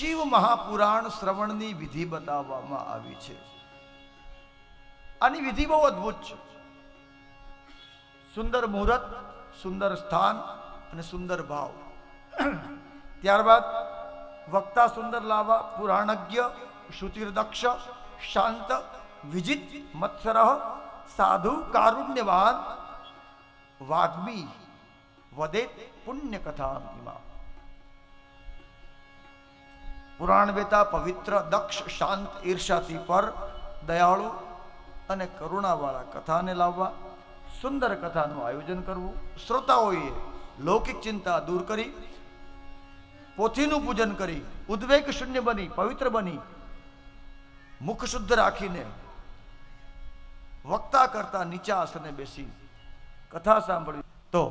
શિવ મહાપુરાણ શ્રવણની વિધિ બતાવવામાં આવી છે. આની વિધિ બહુ અદ્ભુત છે. સુંદર મુહૂર્ત, સુંદર સ્થાન અને સુંદર ભાવ. ત્યારબાદ વક્તા સુંદર લાવા, પુરાણજ્ઞ શુતિર્દક્ષ શાંત, વિજિત મત્સર સાધુ, કારુણ્યવાન, વાગ્મી વદે પુણ્ય કથા પુરાણ વેતા પવિત્ર, દક્ષ, શાંત ઈર્ષાથી પર દયાળુ અને કરુણાવાળા કથાને લાવવા, સુંદર કથાનું આયોજન કરવું. શ્રોતાઓએ લૌકિક ચિંતા દૂર કરી, પોથીનું પૂજન કરી, ઉદ્વેગ શૂન્ય બની, પવિત્ર બની, મુખ શુદ્ધ રાખીને વક્તા કરતા નીચા આસને બેસી કથા સાંભળવી. તો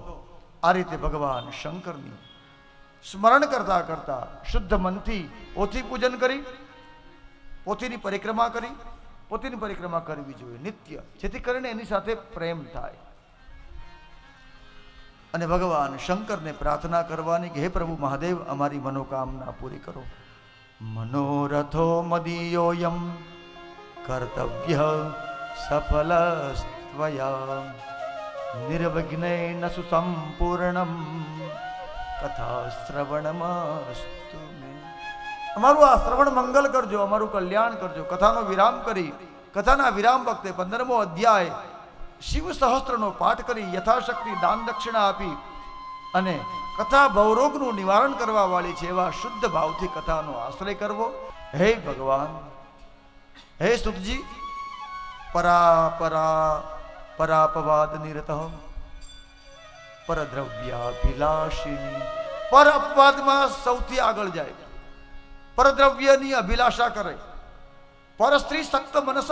આ રીતે ભગવાન શંકરની સ્મરણ કરતા કરતા શુદ્ધ મનથી પોથી પૂજન કરી, પોથીની પરિક્રમા કરી પોતીની પરિક્રમા કરવી જોઈએ નિત્ય, જેથી કરીને એની સાથે પ્રેમ થાય. અને ભગવાન શંકરને પ્રાર્થના કરવાની કે હે પ્રભુ મહાદેવ, અમારી મનોકામના પૂરી કરો. મનોરથો મદીયોયમ કર્તવ્ય સફલ સ્વયા નિર્વિઘ્નેન સુસંપૂર્ણમ કથા શ્રવણમસ્તુ અમારું આ શ્રવણ મંગલ કરજો, અમારું કલ્યાણ કરજો. કથાનો વિરામ કરી, કથાના વિરામ વખતે પંદરમો અધ્યાય શિવ સહસ્ત્રનો પાઠ કરી યથાશક્તિ દાન દક્ષિણા આપી અને કથા ભવરોગનું નિવારણ કરવા વાળી છે એવા શુદ્ધ ભાવથી કથાનો આશ્રય કરવો. હે ભગવાન, હે સુખજી પરા પરા પરાપવાદ નિરત પરદ્રવ્યાભિલાષિની. પર અપવાદમાં સૌથી આગળ જાય. પરદ્રવ્યની અભિલાષા કરે. પર સ્ત્રી સક્ત મનસ.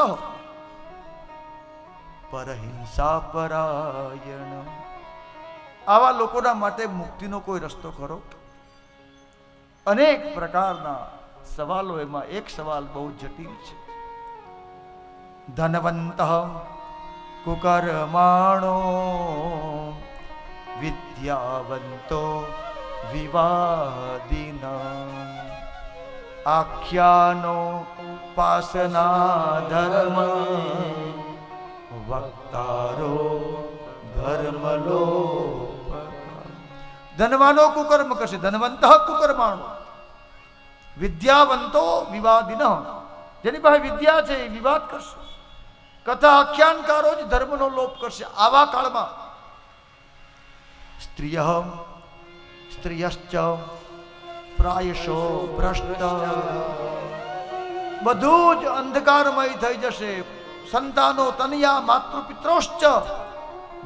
પરહિંસા પરાયણ. આવા લોકોના માટે મુક્તિનો કોઈ રસ્તો ખરો? અનેક પ્રકારના સવાલો એમાં એક સવાલ બહુ જટિલ છે. ધનવંત કુકર્માણો વિદ્યાવંતો વિવાદિન આખ્યાનો પાસના ધર્મ વક્તારો ધર્મલો ધનવાનો કુકર્મ કરશે ધનવંત કુકર્માણો વિદ્યાવંતો વિવાદિન જેની પાસે વિદ્યા છે એ વિવાદ કરશે કથા આખ્યાનકારો જ ધર્મનો લોપ કરશે આવા કાળમાં સ્ત્રીય સ્ત્રીયશ્ચ પ્રાયશો ભ્રષ્ટ બધું જ અંધકારમય થઈ જશે સંતાનો તનયા માતૃપિત્રોશ્ચ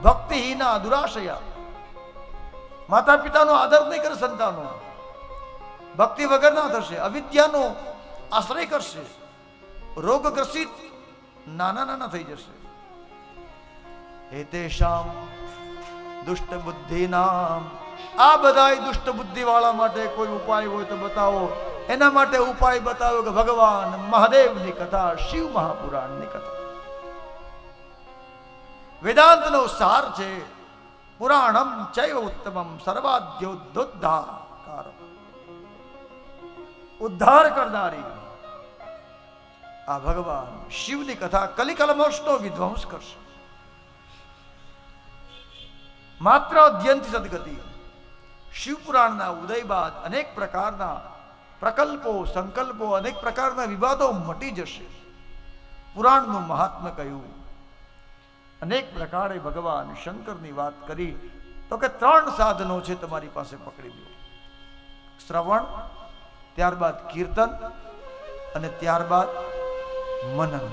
ભક્તિહીના દુરાશયા માતા પિતાનો આદર નહીં કરે સંતાનો ભક્તિ વગર ના થશે અવિદ્યાનો આશ્રય કરશે રોગગ્રસિત નાના નાના થઈ જશે હેતેશામ દુષ્ટ બુદ્ધિનામ આ બધાય દુષ્ટ બુદ્ધિ વાળા માટે કોઈ ઉપાય હોય તો બતાવો એના માટે ઉપાય બતાવો કે ભગવાન મહાદેવની કથા શિવ મહાપુરાણની કથા વેદાંતનો સાર છે પુરાણમ ચૈવ ઉત્તમમ સર્વાદ્યોદ્ધાર ઉદ્ધાર કરનારી આ ભગવાન શિવની કથા કલિકલમોશનો વિધ્વંસ કરશે માત્ર અધ્યયનથી સદગતિ શિવપુરાણના ઉદય બાદ અનેક પ્રકારના પ્રકલ્પો, સંકલ્પો, અનેક પ્રકારના વિવાદો મટી જશે. પુરાણનું મહાત્મ્ય કહ્યું, અનેક પ્રકારે ભગવાન શંકરની વાત કરી, તો કે ત્રણ સાધનો છે તમારી પાસે પકડી લો. શ્રવણ, ત્યારબાદ કીર્તન અને ત્યારબાદ મનન.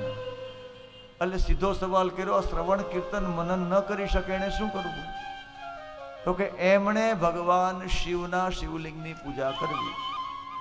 એટલે સીધો સવાલ કર્યો શ્રવણ, કીર્તન, મનન ન કરી શકે એને શું કરવું? તો કે એમણે ભગવાન શિવના શિવલિંગની પૂજા કરવી.